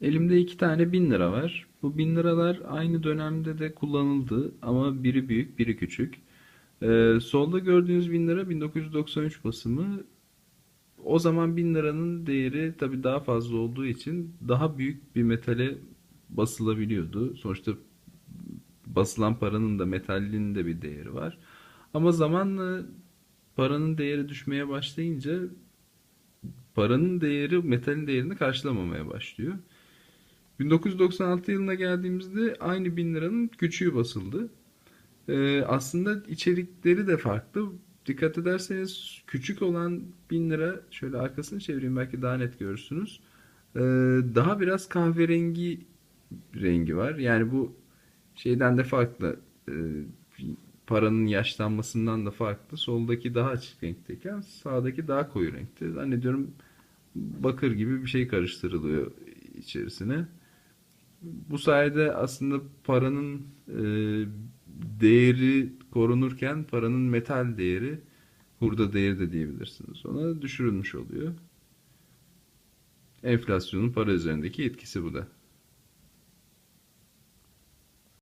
Elimde iki tane bin lira var. Bu bin liralar aynı dönemde de kullanıldı ama biri büyük, biri küçük. Ee, solda gördüğünüz bin lira 1993 basımı. O zaman bin liranın değeri tabii daha fazla olduğu için daha büyük bir metale basılabiliyordu. Sonuçta basılan paranın da metallinin de bir değeri var. Ama zamanla paranın değeri düşmeye başlayınca paranın değeri metalin değerini karşılamamaya başlıyor. 1996 yılına geldiğimizde aynı bin liranın küçüğü basıldı. Ee, aslında içerikleri de farklı. Dikkat ederseniz küçük olan bin lira şöyle arkasını çevireyim belki daha net görürsünüz. Ee, daha biraz kahverengi rengi var. Yani bu şeyden de farklı. Ee, paranın yaşlanmasından da farklı. Soldaki daha açık renkteyken sağdaki daha koyu renkte. Zannediyorum bakır gibi bir şey karıştırılıyor içerisine. Bu sayede aslında paranın e, değeri korunurken paranın metal değeri, hurda değeri de diyebilirsiniz. Ona düşürülmüş oluyor. Enflasyonun para üzerindeki etkisi bu da.